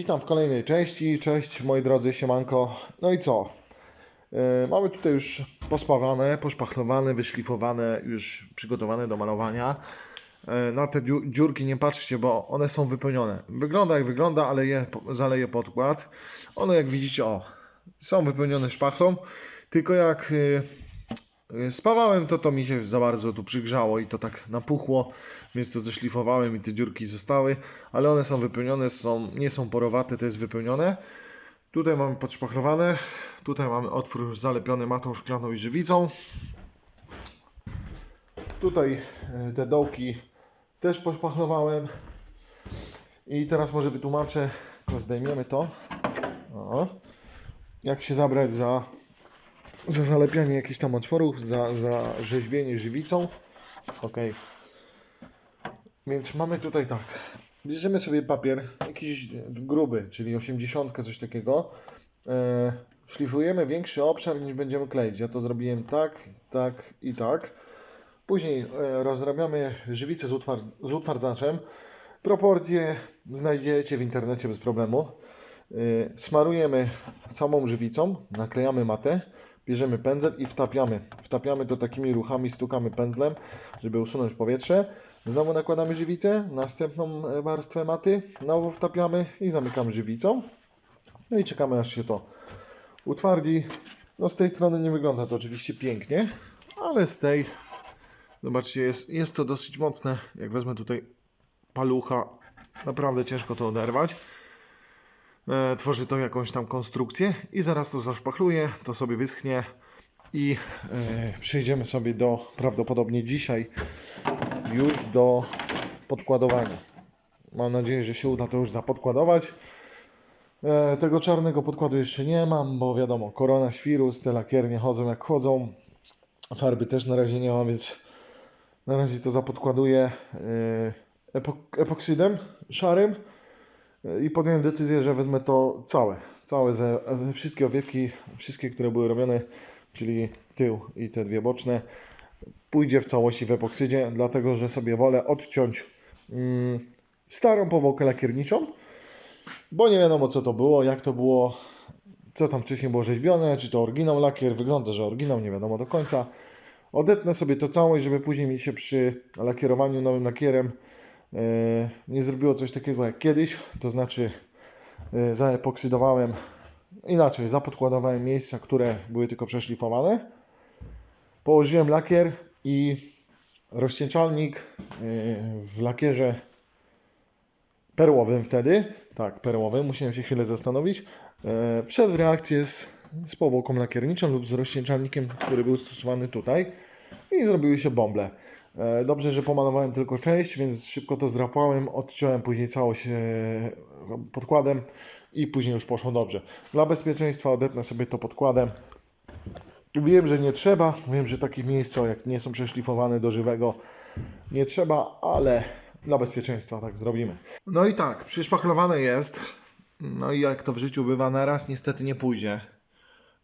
Witam w kolejnej części. Cześć moi drodzy, siemanko. No i co? E, mamy tutaj już pospawane, poszpachlowane, wyszlifowane, już przygotowane do malowania. E, na te dziu- dziurki nie patrzcie, bo one są wypełnione. Wygląda jak wygląda, ale je zaleję podkład. One jak widzicie, o, są wypełnione szpachlą. Tylko jak e, spawałem, to to mi się za bardzo tu przygrzało i to tak napuchło, więc to zeszlifowałem i te dziurki zostały, ale one są wypełnione, są, nie są porowate, to jest wypełnione. Tutaj mamy podszpachlowane, tutaj mamy otwór już zalepiony matą szklaną i żywicą. Tutaj e, te dołki też poszpachlowałem. I teraz może wytłumaczę, zdejmiemy to. O. Jak się zabrać za, za zalepianie jakichś tam otworów, za, za rzeźbienie żywicą. Ok. Więc mamy tutaj tak. Bierzemy sobie papier, jakiś gruby, czyli 80, coś takiego. E, szlifujemy większy obszar niż będziemy kleić. Ja to zrobiłem tak, tak i tak. Później e, rozrabiamy żywicę z, z utwardzaczem. Proporcje znajdziecie w internecie bez problemu. E, smarujemy samą żywicą, naklejamy matę, bierzemy pędzel i wtapiamy. Wtapiamy to takimi ruchami, stukamy pędzlem, żeby usunąć powietrze. Znowu nakładamy żywicę, następną e, warstwę maty, znowu wtapiamy i zamykamy żywicą. No i czekamy aż się to utwardzi. No z tej strony nie wygląda to oczywiście pięknie, ale z tej, zobaczcie, jest, jest to dosyć mocne. Jak wezmę tutaj palucha, naprawdę ciężko to oderwać. E, tworzy to jakąś tam konstrukcję i zaraz to zaszpachluję, to sobie wyschnie i e, przejdziemy sobie do, prawdopodobnie dzisiaj, już do podkładowania. Mam nadzieję, że się uda to już zapodkładować. E, tego czarnego podkładu jeszcze nie mam, bo wiadomo, korona, świrus, te lakiernie chodzą jak chodzą. Farby też na razie nie mam, więc na razie to zapodkładuję e, epok epoksydem szarym i podjąłem decyzję, że wezmę to całe, całe ze, wszystkie owiewki, wszystkie, które były robione, czyli tył i te dwie boczne, pójdzie w całości w epoksydzie, dlatego że sobie wolę odciąć mm, starą powłokę lakierniczą, bo nie wiadomo co to było, jak to było, co tam wcześniej było rzeźbione, czy to oryginał lakier, wygląda, że oryginał, nie wiadomo do końca. Odetnę sobie to całość, żeby później mi się przy lakierowaniu nowym lakierem nie zrobiło coś takiego jak kiedyś, to znaczy e, zaepoksydowałem, inaczej, zapodkładowałem miejsca, które były tylko przeszlifowane, położyłem lakier i rozcieńczalnik e, w lakierze perłowym wtedy, tak, perłowym, musiałem się chwilę zastanowić, e, w reakcję z, z powłoką lakierniczą lub z rozcieńczalnikiem, który był stosowany tutaj i zrobiły się bąble. E, Dobrze, że pomalowałem tylko część, więc szybko to zdrapałem, odciąłem później całość e, podkładem i później już poszło dobrze. Dla bezpieczeństwa odetnę sobie to podkładem. Wiem, że nie trzeba, wiem, że takich miejsc, jak nie są przeszlifowane do żywego, nie trzeba, ale dla bezpieczeństwa tak zrobimy. No i tak, przyszpachlowane jest. No i jak to w życiu bywa, na raz niestety nie pójdzie.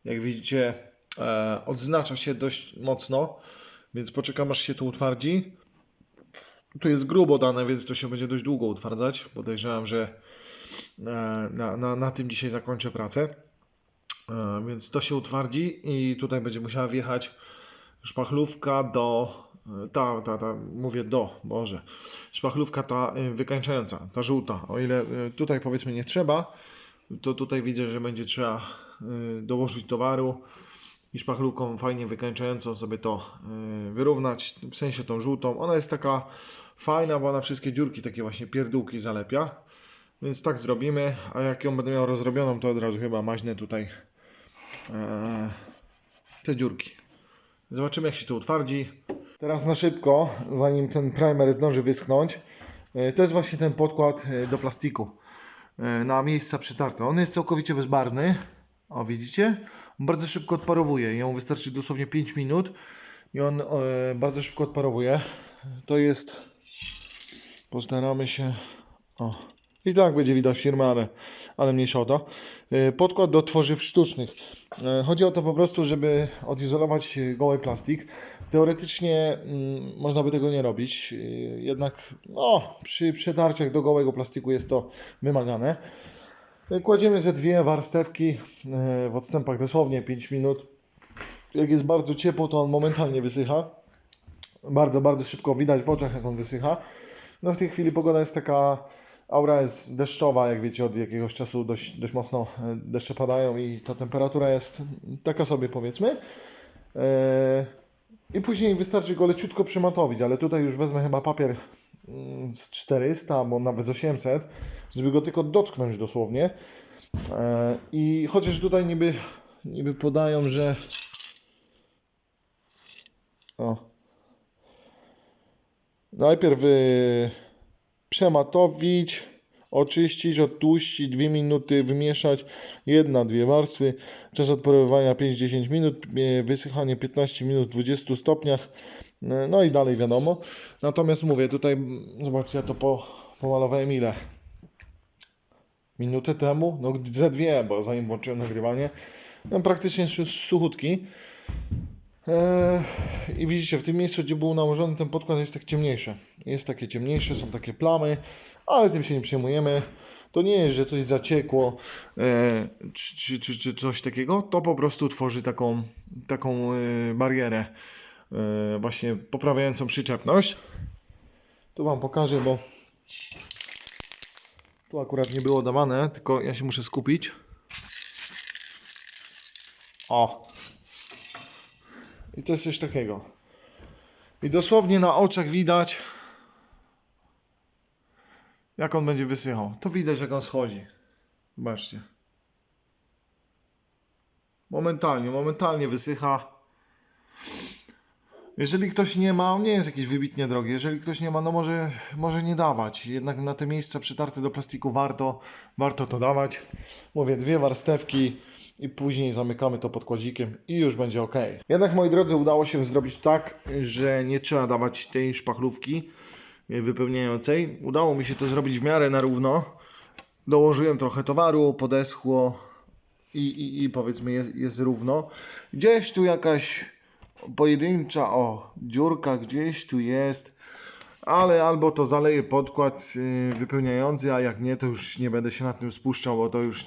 Jak widzicie, e, odznacza się dość mocno, więc poczekam aż się to utwardzi. Tu jest grubo dane, więc to się będzie dość długo utwardzać. Podejrzewam, że e, na, na, na tym dzisiaj zakończę pracę. E, Więc to się utwardzi i tutaj będzie musiała wjechać szpachlówka do. e, Ta, ta, ta, mówię do, Boże. Szpachlówka ta wykańczająca, ta żółta. O ile tutaj powiedzmy nie trzeba, to tutaj widzę, że będzie trzeba dołożyć towaru i szpachlówką fajnie wykańczającą sobie to e, wyrównać, w sensie tą żółtą. Ona jest taka fajna, bo ona wszystkie dziurki, takie właśnie pierdółki zalepia. Więc tak zrobimy, a jak ją będę miał rozrobioną, to od razu chyba maźnę tutaj e, te dziurki. Zobaczymy jak się to utwardzi. Teraz na szybko, zanim ten primer zdąży wyschnąć. e, To jest właśnie ten podkład do plastiku na miejsca przytarte. On jest całkowicie bezbarwny. O widzicie? Bardzo szybko odparowuje. Jemu wystarczy dosłownie 5 minut i on e, bardzo szybko odparowuje. To jest postaramy się o i tak będzie widać firmę, ale, ale mniejsza o to. E, Podkład do tworzyw sztucznych. E, Chodzi o to po prostu, żeby odizolować goły plastik. Teoretycznie mm, można by tego nie robić, jednak no, przy przetarciach do gołego plastiku jest to wymagane. Kładziemy ze dwie warstewki e, w odstępach dosłownie 5 minut. Jak jest bardzo ciepło, to on momentalnie wysycha. Bardzo, bardzo szybko widać w oczach, jak on wysycha. No w tej chwili pogoda jest taka, aura jest deszczowa, jak wiecie, od jakiegoś czasu dość, dość mocno e, deszcze padają i ta temperatura jest taka sobie powiedzmy. E, I później wystarczy go leciutko przymatowić, ale tutaj już wezmę chyba papier z 400, bo nawet z 800, żeby go tylko dotknąć dosłownie. E, I chociaż tutaj niby, niby podają, że o. Najpierw y, przematowić, oczyścić, odtłuścić, 2 minuty wymieszać, jedna, dwie warstwy, czas odparowywania 5-10 minut, y, wysychanie 15 minut w 20 stopniach, no i dalej wiadomo. Natomiast mówię, tutaj zobaczcie, ja to po, pomalowałem ile? Minutę temu? No ze dwie, bo zanim włączyłem nagrywanie. No praktycznie su- suchutki. Eee, I widzicie, w tym miejscu, gdzie był nałożony ten podkład, jest tak ciemniejsze. Jest takie ciemniejsze, są takie plamy, ale tym się nie przejmujemy. To nie jest, że coś zaciekło, e, czy, czy, czy, czy coś takiego. To po prostu tworzy taką, taką e, barierę, właśnie poprawiającą przyczepność. Tu Wam pokażę, bo tu akurat nie było dawane, tylko ja się muszę skupić. O, i to jest coś takiego. I dosłownie na oczach widać, jak on będzie wysychał. To widać, jak on schodzi. Zobaczcie. Momentalnie, momentalnie wysycha. Jeżeli ktoś nie ma, on nie jest jakiś wybitnie drogi. Jeżeli ktoś nie ma, no może, może nie dawać. Jednak na te miejsca przytarte do plastiku warto, warto to dawać. Mówię, dwie warstewki i później zamykamy to podkładzikiem i już będzie ok. Jednak moi drodzy udało się zrobić tak, że nie trzeba dawać tej szpachlówki wypełniającej. Udało mi się to zrobić w miarę na równo. Dołożyłem trochę towaru, podeschło i, i, i powiedzmy jest, jest równo. Gdzieś tu jakaś pojedyncza o dziurka gdzieś tu jest. Ale albo to zaleję podkład yy, wypełniający, a jak nie, to już nie będę się nad tym spuszczał, bo to już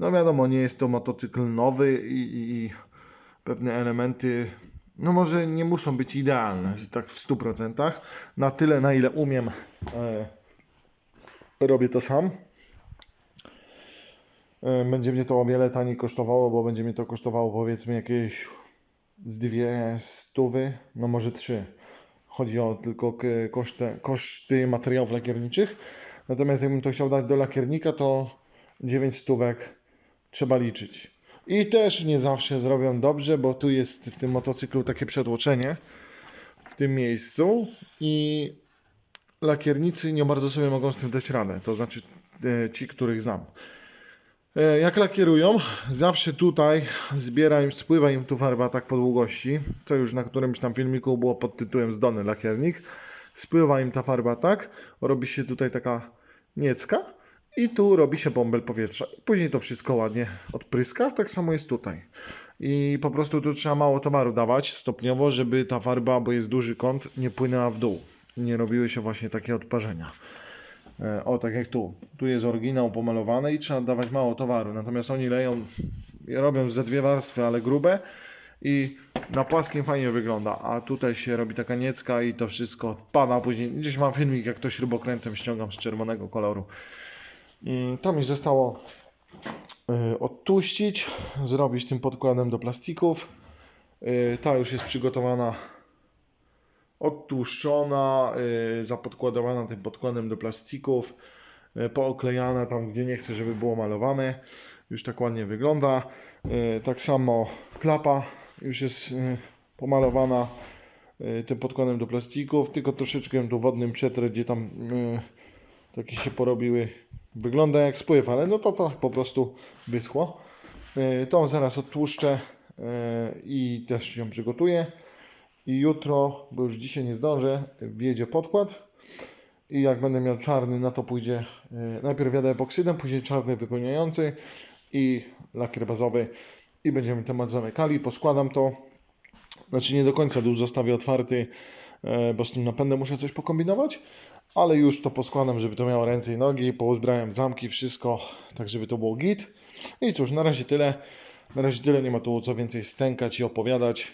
no wiadomo, nie jest to motocykl nowy i, i, i pewne elementy, no może nie muszą być idealne, tak w 100%. Na tyle, na ile umiem, e, robię to sam. E, będzie mnie to o wiele taniej kosztowało, bo będzie mnie to kosztowało powiedzmy jakieś z dwie stówy, no może trzy. Chodzi o tylko koszty, koszty materiałów lakierniczych. Natomiast jakbym to chciał dać do lakiernika, to 9 stówek trzeba liczyć. I też nie zawsze zrobią dobrze, bo tu jest w tym motocyklu takie przetłoczenie w tym miejscu i lakiernicy nie bardzo sobie mogą z tym dać radę. To znaczy e, ci, których znam. E, Jak lakierują, zawsze tutaj zbiera im, spływa im tu farba tak po długości, co już na którymś tam filmiku było pod tytułem Zdolny lakiernik. Spływa im ta farba tak, robi się tutaj taka niecka i tu robi się bąbel powietrza. Później to wszystko ładnie odpryska, tak samo jest tutaj. I po prostu tu trzeba mało towaru dawać stopniowo, żeby ta farba, bo jest duży kąt, nie płynęła w dół. Nie robiły się właśnie takie odparzenia. E, O, tak jak tu. Tu jest oryginał pomalowany i trzeba dawać mało towaru. Natomiast oni leją, robią ze dwie warstwy, ale grube i na płaskim fajnie wygląda. A tutaj się robi taka niecka i to wszystko odpada. Później gdzieś mam filmik, jak to śrubokrętem ściągam z czerwonego koloru. To mi zostało y, odtłuścić, zrobić tym podkładem do plastików. Y, Ta już jest przygotowana, odtłuszczona, y, zapodkładowana tym podkładem do plastików, y, pooklejana tam, gdzie nie chcę, żeby było malowane. Już tak ładnie wygląda. Y, Tak samo klapa już jest pomalowana tym podkładem do plastików, tylko troszeczkę tu wodnym przetrę, gdzie tam takie się porobiły. Wygląda jak spływ, ale no to tak po prostu wyschło. Tą zaraz odtłuszczę i też ją przygotuję i jutro, bo już dzisiaj nie zdążę, wjedzie podkład i jak będę miał czarny, na to pójdzie, e, najpierw jadę epoksydem, później czarny wypełniający i lakier bazowy i będziemy temat zamykali, poskładam to, znaczy nie do końca dół zostawię otwarty, e, bo z tym napędem muszę coś pokombinować, ale już to poskładam, żeby to miało ręce i nogi, pouzbrałem zamki, wszystko, tak żeby to było git. I cóż, na razie tyle. Na razie tyle, nie ma tu co więcej stękać i opowiadać.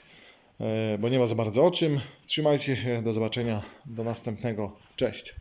E, bo nie ma za bardzo o czym. Trzymajcie się, do zobaczenia, do następnego. Cześć.